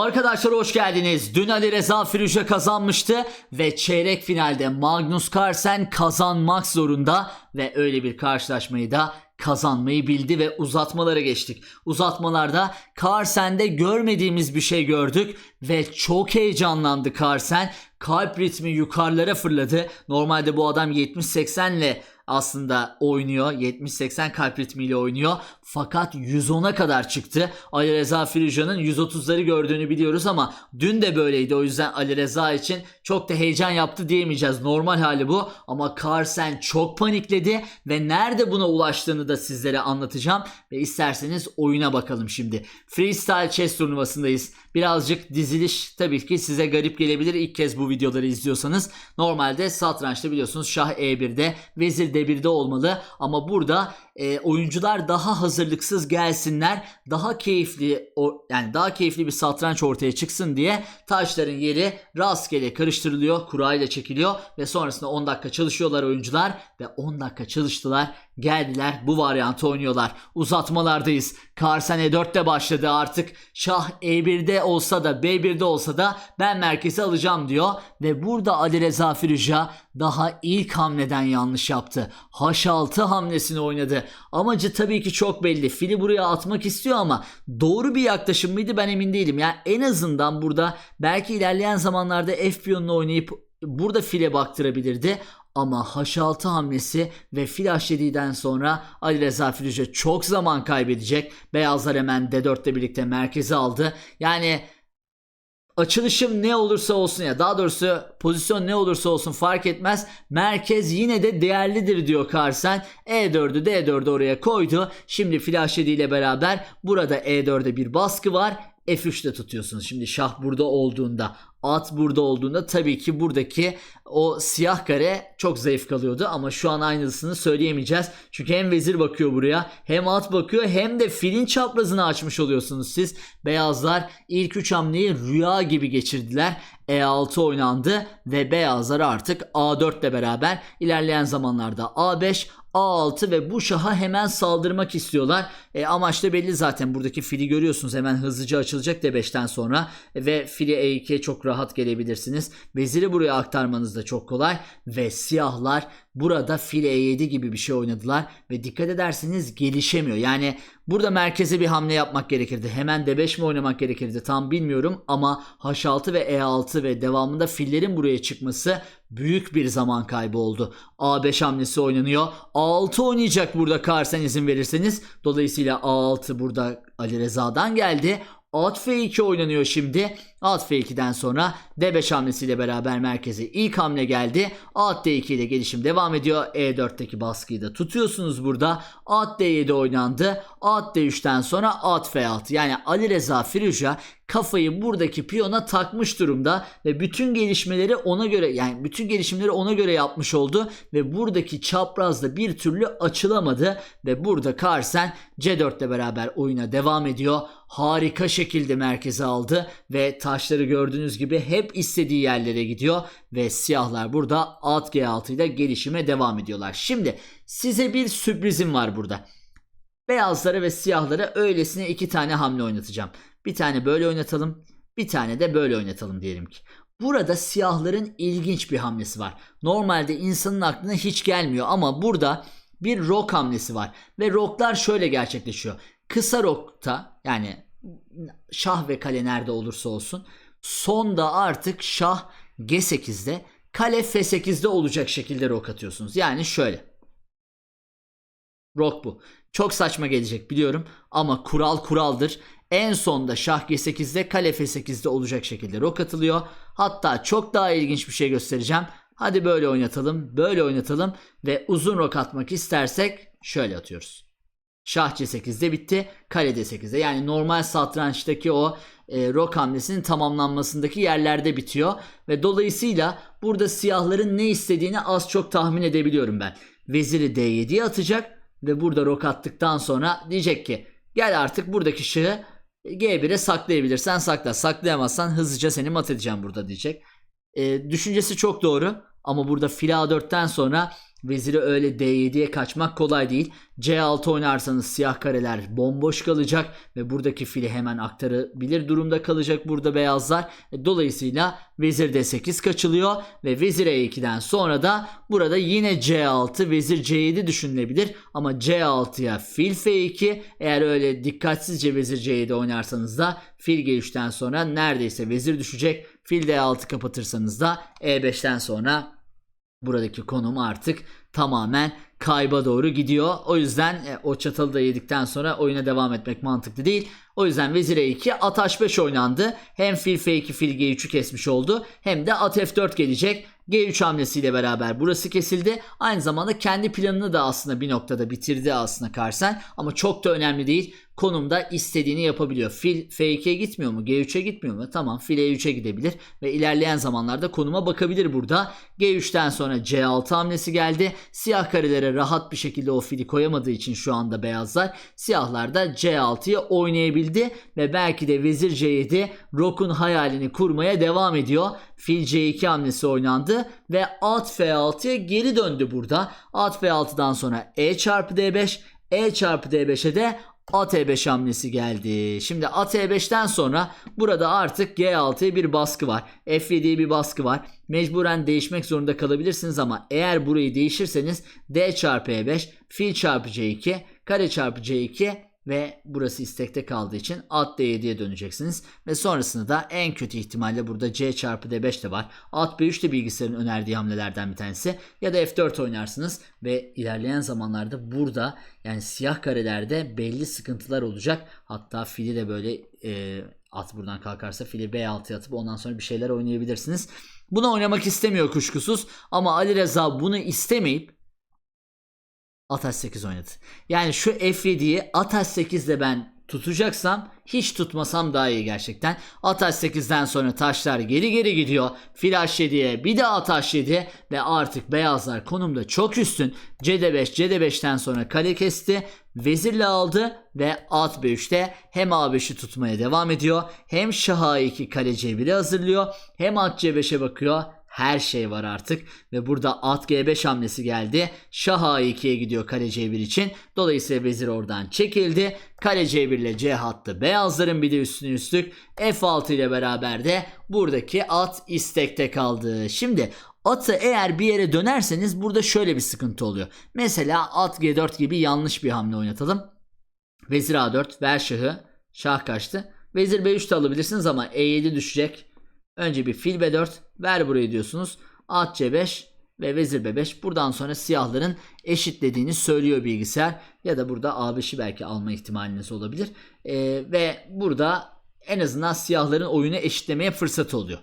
Arkadaşlar hoş geldiniz. Dün Ali Reza Firuş'a kazanmıştı ve çeyrek finalde Magnus Carlsen kazanmak zorunda ve öyle bir karşılaşmayı da kazanmayı bildi ve uzatmalara geçtik. Uzatmalarda Carlsen'de görmediğimiz bir şey gördük ve çok heyecanlandı Carlsen. Kalp ritmi yukarılara fırladı. Normalde bu adam 70-80 ile aslında oynuyor. 70-80 kalp ritmiyle oynuyor. Fakat 110'a kadar çıktı. Ali Reza Firuja'nın 130'ları gördüğünü biliyoruz ama dün de böyleydi. O yüzden Ali Reza için çok da heyecan yaptı diyemeyeceğiz. Normal hali bu. Ama Carlsen çok panikledi ve nerede buna ulaştığını da sizlere anlatacağım. Ve isterseniz oyuna bakalım şimdi. Freestyle Chess turnuvasındayız. Birazcık diziliş tabii ki size garip gelebilir ilk kez bu videoları izliyorsanız. Normalde satrançta biliyorsunuz şah E1'de, vezir D1'de olmalı ama burada e, oyuncular daha hazırlıksız gelsinler. Daha keyifli yani daha keyifli bir satranç ortaya çıksın diye taşların yeri rastgele karıştırılıyor, kurayla çekiliyor ve sonrasında 10 dakika çalışıyorlar oyuncular ve 10 dakika çalıştılar. Geldiler bu varyantı oynuyorlar. Uzatmalardayız. Carlsen E4'te başladı artık. Şah E1'de olsa da B1'de olsa da ben merkezi alacağım diyor. Ve burada Ali Reza Firuja daha ilk hamleden yanlış yaptı. H6 hamlesini oynadı. Amacı tabii ki çok belli. Fili buraya atmak istiyor ama doğru bir yaklaşım mıydı ben emin değilim. Yani en azından burada belki ilerleyen zamanlarda F piyonunu oynayıp burada file baktırabilirdi. Ama H6 hamlesi ve fil H7'den sonra Ali Reza Firuze çok zaman kaybedecek. Beyazlar hemen D4'te birlikte merkezi aldı. Yani açılışım ne olursa olsun ya daha doğrusu pozisyon ne olursa olsun fark etmez. Merkez yine de değerlidir diyor Carlsen. E4'ü D4'ü oraya koydu. Şimdi fil H7 ile beraber burada E4'e bir baskı var. F3'te tutuyorsunuz. Şimdi şah burada olduğunda, at burada olduğunda tabii ki buradaki o siyah kare çok zayıf kalıyordu ama şu an aynısını söyleyemeyeceğiz. Çünkü hem vezir bakıyor buraya, hem at bakıyor hem de filin çaprazını açmış oluyorsunuz siz. Beyazlar ilk 3 hamleyi rüya gibi geçirdiler. E6 oynandı ve beyazlar artık A4 ile beraber ilerleyen zamanlarda A5, A6 ve bu şaha hemen saldırmak istiyorlar. E, amaç da belli zaten. Buradaki fili görüyorsunuz hemen hızlıca açılacak D5'ten sonra ve fili E2'ye çok rahat gelebilirsiniz. Veziri buraya aktarmanız da çok kolay ve siyahlar burada fil E7 gibi bir şey oynadılar ve dikkat ederseniz gelişemiyor. Yani burada merkeze bir hamle yapmak gerekirdi. Hemen D5 mi oynamak gerekirdi tam bilmiyorum ama H6 ve E6 ve devamında fillerin buraya çıkması büyük bir zaman kaybı oldu. A5 hamlesi oynanıyor. A6 oynayacak burada Carlsen izin verirseniz. Dolayısıyla A6 burada Ali Reza'dan geldi. At F2 oynanıyor şimdi. At F2'den sonra D5 hamlesiyle beraber merkeze ilk hamle geldi. At D2 ile gelişim devam ediyor. E4'teki baskıyı da tutuyorsunuz burada. At D7 oynandı. At D3'ten sonra at F6. Yani Ali Reza Firuja kafayı buradaki piyona takmış durumda ve bütün gelişmeleri ona göre yani bütün gelişimleri ona göre yapmış oldu ve buradaki çaprazda bir türlü açılamadı ve burada Carlsen C4 ile beraber oyuna devam ediyor. Harika şekilde merkeze aldı ve taşları gördüğünüz gibi hep istediği yerlere gidiyor ve siyahlar burada at G6 ile gelişime devam ediyorlar. Şimdi size bir sürprizim var burada. Beyazlara ve siyahlara öylesine iki tane hamle oynatacağım. Bir tane böyle oynatalım, bir tane de böyle oynatalım diyelim ki. Burada siyahların ilginç bir hamlesi var. Normalde insanın aklına hiç gelmiyor ama burada bir rok hamlesi var ve roklar şöyle gerçekleşiyor. Kısa rokta yani şah ve kale nerede olursa olsun sonda artık şah G8'de kale F8'de olacak şekilde rok atıyorsunuz. Yani şöyle. Rok bu. Çok saçma gelecek biliyorum ama kural kuraldır. En sonda şah G8'de kale F8'de olacak şekilde rok atılıyor. Hatta çok daha ilginç bir şey göstereceğim. Hadi böyle oynatalım, böyle oynatalım ve uzun rok atmak istersek şöyle atıyoruz. Şah C8'de bitti, kale D8'de. Yani normal satrançtaki o e, rok hamlesinin tamamlanmasındaki yerlerde bitiyor. Ve dolayısıyla burada siyahların ne istediğini az çok tahmin edebiliyorum ben. Veziri D7'ye atacak ve burada rok attıktan sonra diyecek ki gel artık buradaki şahı G1'e saklayabilirsen sakla. Saklayamazsan hızlıca seni mat edeceğim burada diyecek. E, düşüncesi çok doğru ama burada fil A4'ten sonra veziri öyle D7'ye kaçmak kolay değil. C6 oynarsanız siyah kareler bomboş kalacak ve buradaki fili hemen aktarabilir durumda kalacak burada beyazlar. E, Dolayısıyla vezir D8 kaçılıyor ve vezir E2'den sonra da burada yine C6 vezir C7 düşünülebilir ama C6'ya fil F2 eğer öyle dikkatsizce vezir C7 oynarsanız da fil G3'ten sonra neredeyse vezir düşecek. Fil D6 kapatırsanız da E5'ten sonra buradaki konum artık tamamen kayba doğru gidiyor. O yüzden e, o çatalı da yedikten sonra oyuna devam etmek mantıklı değil. O yüzden vezir E2 at H5 oynandı. Hem fil F2 fil G3'ü kesmiş oldu hem de at F4 gelecek. G3 hamlesiyle beraber burası kesildi. Aynı zamanda kendi planını da aslında bir noktada bitirdi aslında Carlsen. Ama çok da önemli değil. Konumda istediğini yapabiliyor. Fil F2'ye gitmiyor mu? G3'e gitmiyor mu? Tamam fil E3'e gidebilir. Ve ilerleyen zamanlarda konuma bakabilir burada. G3'ten sonra C6 hamlesi geldi. Siyah karelere rahat bir şekilde o fili koyamadığı için şu anda beyazlar. Siyahlar da C6'yı oynayabildi. Ve belki de vezir C7 Rock'un hayalini kurmaya devam ediyor. Fil C2 hamlesi oynandı ve at F6'ya geri döndü burada. At F6'dan sonra E çarpı D5, E çarpı D5'e de at E5 hamlesi geldi. Şimdi at E5'ten sonra burada artık G6'ya bir baskı var. F7'ye bir baskı var. Mecburen değişmek zorunda kalabilirsiniz ama eğer burayı değişirseniz D çarpı E5, fil çarpı C2, kare çarpı C2 ve burası istekte kaldığı için at D7'ye döneceksiniz. Ve sonrasında da en kötü ihtimalle burada C çarpı D5 de var. At B3 de bilgisayarın önerdiği hamlelerden bir tanesi. Ya da F4 oynarsınız ve ilerleyen zamanlarda burada yani siyah karelerde belli sıkıntılar olacak. Hatta fili de böyle e, at buradan kalkarsa fili B6'ya atıp ondan sonra bir şeyler oynayabilirsiniz. Bunu oynamak istemiyor kuşkusuz ama Ali Reza bunu istemeyip at H8 oynadı. Yani şu F7'yi at H8 ile ben tutacaksam hiç tutmasam daha iyi gerçekten. At H8'den sonra taşlar geri geri gidiyor. Fil H7'ye bir de at H7 ve artık beyazlar konumda çok üstün. CD5 CD5'ten sonra kale kesti. Vezirle aldı ve at B3'te hem A5'i tutmaya devam ediyor. Hem Şah A2 kale C1'i hazırlıyor. Hem at C5'e bakıyor her şey var artık ve burada at G5 hamlesi geldi. Şah A2'ye gidiyor kale C1 için. Dolayısıyla vezir oradan çekildi. Kale C1 ile C hattı beyazların bir de üstüne üstlük F6 ile beraber de buradaki at istekte kaldı. Şimdi Atı eğer bir yere dönerseniz burada şöyle bir sıkıntı oluyor. Mesela at G4 gibi yanlış bir hamle oynatalım. Vezir A4 ver şahı. Şah kaçtı. Vezir B3 de alabilirsiniz ama E7 düşecek. Önce bir fil B4 ver burayı diyorsunuz. At C5 ve vezir B5. Buradan sonra siyahların eşitlediğini söylüyor bilgisayar. Ya da burada A5'i belki alma ihtimaliniz olabilir. Ee, ve burada en azından siyahların oyunu eşitlemeye fırsat oluyor.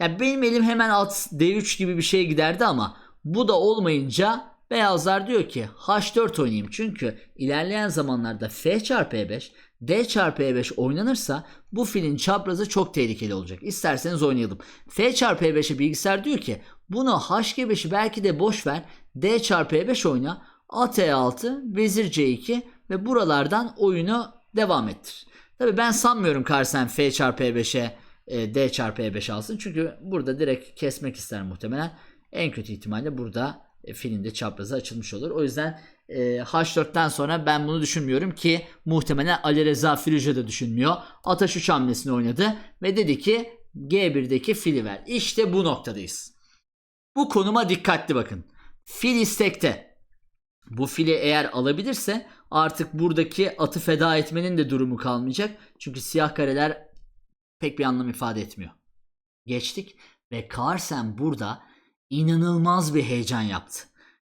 Yani benim elim hemen alt D3 gibi bir şeye giderdi ama bu da olmayınca beyazlar diyor ki H4 oynayayım. Çünkü ilerleyen zamanlarda F çarpı E5 D çarpı E5 oynanırsa bu filin çaprazı çok tehlikeli olacak. İsterseniz oynayalım. F çarpı E5'e bilgisayar diyor ki bunu HG5'i belki de boş ver. D çarpı E5 oyna. At E6, Vezir C2 ve buralardan oyunu devam ettir. Tabi ben sanmıyorum Carlsen F çarpı E5'e e, D çarpı E5 alsın. Çünkü burada direkt kesmek ister muhtemelen. En kötü ihtimalle burada e, filin de çaprazı açılmış olur. O yüzden e, H4'ten sonra ben bunu düşünmüyorum ki muhtemelen Ali Reza Firuze de düşünmüyor. Ataş 3 hamlesini oynadı ve dedi ki G1'deki fili ver. İşte bu noktadayız. Bu konuma dikkatli bakın. Fil istekte. Bu fili eğer alabilirse artık buradaki atı feda etmenin de durumu kalmayacak. Çünkü siyah kareler pek bir anlam ifade etmiyor. Geçtik ve Carlsen burada inanılmaz bir heyecan yaptı.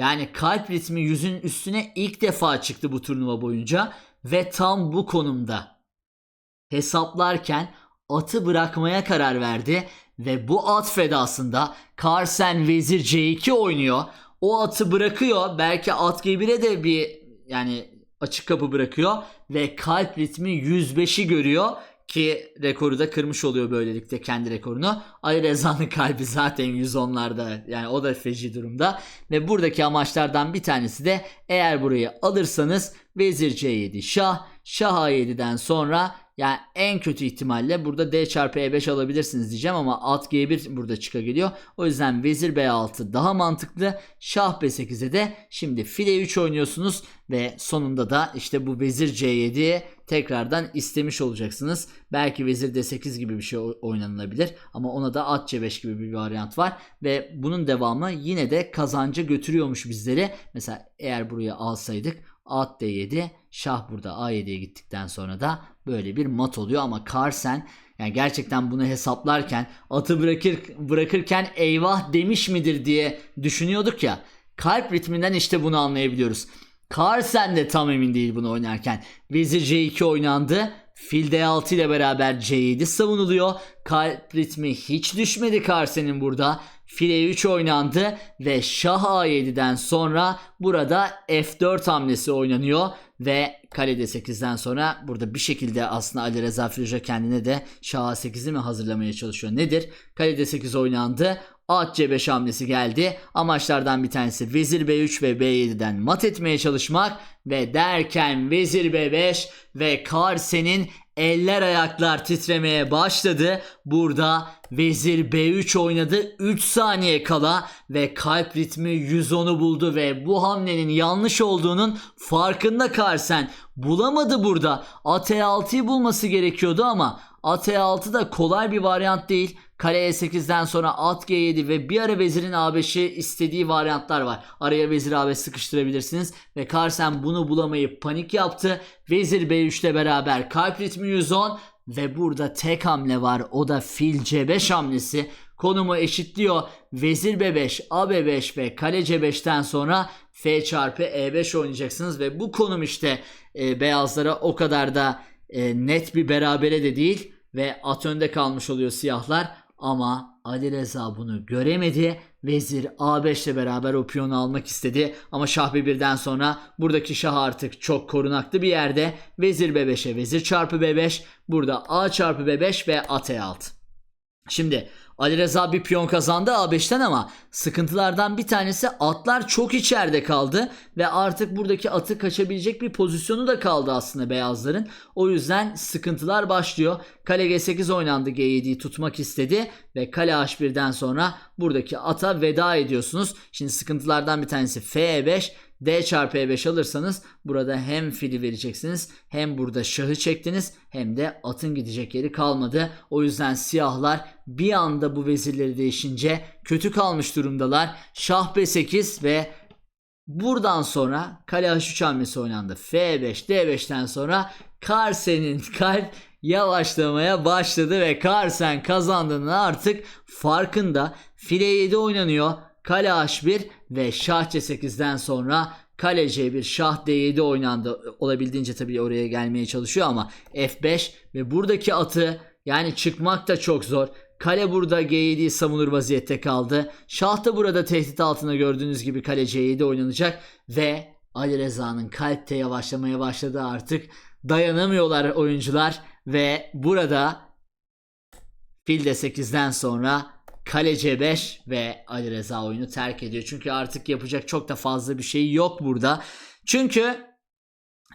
Yani kalp ritmi yüzün üstüne ilk defa çıktı bu turnuva boyunca ve tam bu konumda hesaplarken atı bırakmaya karar verdi ve bu at fedasında Carlsen Vezir C2 oynuyor. O atı bırakıyor. Belki at G1'e de bir yani açık kapı bırakıyor ve kalp ritmi 105'i görüyor ki rekoru da kırmış oluyor böylelikle kendi rekorunu. Ali Reza'nın kalbi zaten 110'larda yani o da feci durumda. Ve buradaki amaçlardan bir tanesi de eğer burayı alırsanız Vezir C7 Şah, Şah A7'den sonra Yani en kötü ihtimalle burada D çarpı E5 alabilirsiniz diyeceğim ama at G1 burada çıka geliyor. O yüzden vezir B6 daha mantıklı. Şah B8'e de şimdi file 3 oynuyorsunuz ve sonunda da işte bu vezir C7'ye tekrardan istemiş olacaksınız. Belki vezir D8 gibi bir şey oynanılabilir ama ona da at C5 gibi bir varyant var ve bunun devamı yine de kazanca götürüyormuş bizleri. Mesela eğer buraya alsaydık at D7 şah burada A7'ye gittikten sonra da böyle bir mat oluyor ama Carlsen yani gerçekten bunu hesaplarken atı bırakır bırakırken eyvah demiş midir diye düşünüyorduk ya. Kalp ritminden işte bunu anlayabiliyoruz. Carlsen de tam emin değil bunu oynarken. Vezir C2 oynandı. Fil D6 ile beraber C7 savunuluyor. Kalp ritmi hiç düşmedi Carlsen'in burada. File 3 oynandı ve Şah A7'den sonra burada F4 hamlesi oynanıyor ve kale D8'den sonra burada bir şekilde aslında Ali Reza Firuze kendine de Şah A8'i mi hazırlamaya çalışıyor nedir? Kale D8 oynandı. At C5 hamlesi geldi. Amaçlardan bir tanesi Vezir B3 ve B7'den mat etmeye çalışmak ve derken Vezir B5 ve Karsen'in eller ayaklar titremeye başladı. Burada Vezir B3 oynadı 3 saniye kala ve kalp ritmi 110'u buldu ve bu hamlenin yanlış olduğunun farkında Karsen. Bulamadı burada. At E6'yı bulması gerekiyordu ama At E6 da kolay bir varyant değil. Kale E8'den sonra at G7 ve bir ara vezirin A5'i istediği varyantlar var. Araya vezir A5 sıkıştırabilirsiniz ve Carlsen bunu bulamayıp panik yaptı. Vezir B3 ile beraber kalp ritmi 110 ve burada tek hamle var. O da fil C5 hamlesi. Konumu eşitliyor. Vezir B5, A B5 ve kale C5'ten sonra F çarpı E5 oynayacaksınız ve bu konum işte e, beyazlara o kadar da e, net bir berabere de değil ve at önde kalmış oluyor siyahlar ama Ali Reza bunu göremedi. Vezir A5 ile beraber o piyonu almak istedi ama Şah B1'den sonra buradaki Şah artık çok korunaklı bir yerde. Vezir B5'e vezir çarpı B5 burada A çarpı B5 ve at E6. Şimdi Ali Reza bir piyon kazandı A5'ten ama sıkıntılardan bir tanesi atlar çok içeride kaldı ve artık buradaki atı kaçabilecek bir pozisyonu da kaldı aslında beyazların. O yüzden sıkıntılar başlıyor. Kale G8 oynandı G7'yi tutmak istedi ve kale H1'den sonra buradaki ata veda ediyorsunuz. Şimdi sıkıntılardan bir tanesi F5 D çarpı E5 alırsanız burada hem fili vereceksiniz hem burada şahı çektiniz hem de atın gidecek yeri kalmadı. O yüzden siyahlar bir anda bu vezirleri değişince kötü kalmış durumdalar. Şah B8 ve buradan sonra kale H3 hamlesi oynandı. F5 D5'ten sonra Karsen'in kalp yavaşlamaya başladı ve Karsen kazandığının artık farkında. File 7 oynanıyor. Kale H1 ve Şah C8'den sonra Kale C1 Şah D7 oynandı. Olabildiğince tabii oraya gelmeye çalışıyor ama F5 ve buradaki atı yani çıkmak da çok zor. Kale burada G7'yi savunur vaziyette kaldı. Şah da burada tehdit altında gördüğünüz gibi kale C7 oynanacak ve Ali Reza'nın kalpte yavaşlamaya başladı artık. Dayanamıyorlar oyuncular ve burada Fil de 8'den sonra Kale C5 ve Ali Reza oyunu terk ediyor. Çünkü artık yapacak çok da fazla bir şey yok burada. Çünkü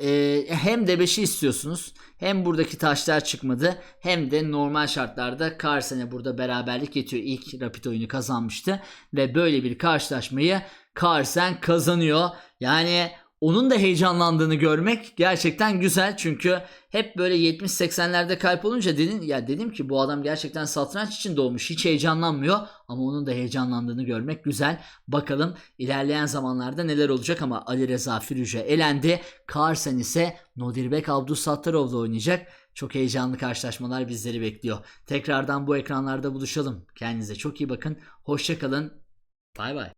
e, hem D5'i istiyorsunuz hem buradaki taşlar çıkmadı hem de normal şartlarda Carlsen'e burada beraberlik yetiyor. İlk Rapid oyunu kazanmıştı ve böyle bir karşılaşmayı Carlsen kazanıyor. Yani onun da heyecanlandığını görmek gerçekten güzel çünkü hep böyle 70-80'lerde kalp olunca dedim ya dedim ki bu adam gerçekten satranç için doğmuş hiç heyecanlanmıyor ama onun da heyecanlandığını görmek güzel. Bakalım ilerleyen zamanlarda neler olacak ama Ali Reza Firuze elendi. Carlsen ise Nodirbek Abdussattarov'la oynayacak. Çok heyecanlı karşılaşmalar bizleri bekliyor. Tekrardan bu ekranlarda buluşalım. Kendinize çok iyi bakın. Hoşçakalın. Bay bay.